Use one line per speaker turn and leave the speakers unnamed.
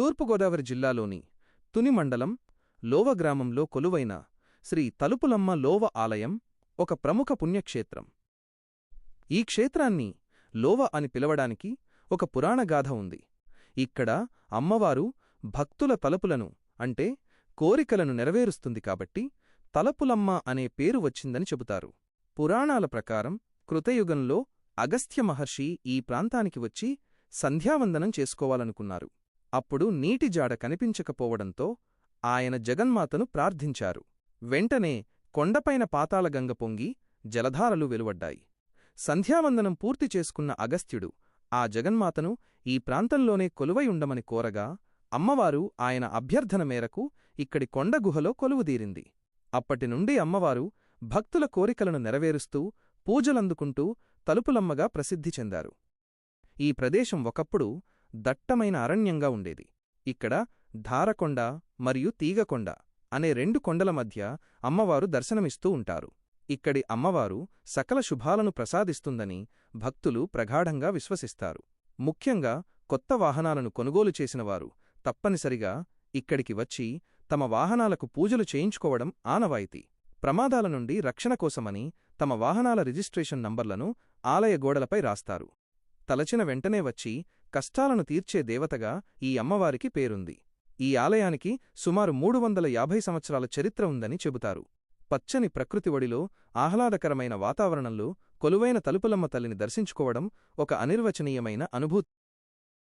తూర్పుగోదావరి జిల్లాలోని తుని మండలం లోవ గ్రామంలో కొలువైన శ్రీ తలుపులమ్మ లోవ ఆలయం ఒక ప్రముఖ పుణ్యక్షేత్రం. ఈ క్షేత్రాన్ని లోవ అని పిలవడానికి ఒక పురాణగాథ ఉంది. ఇక్కడ అమ్మవారు భక్తుల తలుపులను అంటే కోరికలను నెరవేరుస్తుంది కాబట్టి తలపులమ్మ అనే పేరు వచ్చిందని చెబుతారు. పురాణాల ప్రకారం కృతయుగంలో అగస్త్య మహర్షి ఈ ప్రాంతానికి వచ్చి సంధ్యావందనం చేసుకోవాలనుకున్నారు. అప్పుడు నీటి జాడ కనిపించకపోవడంతో ఆయన జగన్మాతను ప్రార్థించారు. వెంటనే కొండపైన పాతాళగంగ పొంగి జలధారలు వెలువడ్డాయి. సంధ్యావందనం పూర్తి చేసుకున్న అగస్త్యుడు ఆ జగన్మాతను ఈ ప్రాంతంలోనే కొలువై ఉండమని కోరగా అమ్మవారు ఆయన అభ్యర్థన మేరకు ఇక్కడి కొండ గుహలో కొలువుదీరింది అప్పటినుండి అమ్మవారు భక్తుల కోరికలను నెరవేరుస్తూ పూజలందుకుంటూ తలుపులమ్మగా ప్రసిద్ధి చెందారు. ఈ ప్రదేశం ఒకప్పుడు దట్టమైన అరణ్యంగా ఉండేది. ఇక్కడ ధారకొండ మరియు తీగకొండ అనే రెండు కొండల మధ్య అమ్మవారు దర్శనమిస్తూ ఉంటారు. ఇక్కడి అమ్మవారు సకల శుభాలను ప్రసాదిస్తుందని భక్తులు ప్రగాఢంగా విశ్వసిస్తారు. ముఖ్యంగా కొత్త వాహనాలను కొనుగోలు చేసినవారు తప్పనిసరిగా ఇక్కడికి వచ్చి తమ వాహనాలకు పూజలు చేయించుకోవడం ఆనవాయితీ. ప్రమాదాల నుండి రక్షణ కోసమని తమ వాహనాల రిజిస్ట్రేషన్ నంబర్లను ఆలయ గోడలపై రాస్తారు. తలచిన వెంటనే వచ్చి కష్టాలను తీర్చే దేవతగా ఈ అమ్మవారికి పేరుంది. ఈ ఆలయానికి సుమారు మూడు వందల యాభై సంవత్సరాల చరిత్ర ఉందని చెబుతారు. పచ్చని ప్రకృతి ఒడిలో ఆహ్లాదకరమైన వాతావరణంలో కొలువైన తలుపులమ్మ తల్లిని దర్శించుకోవడం ఒక అనిర్వచనీయమైన అనుభూతి.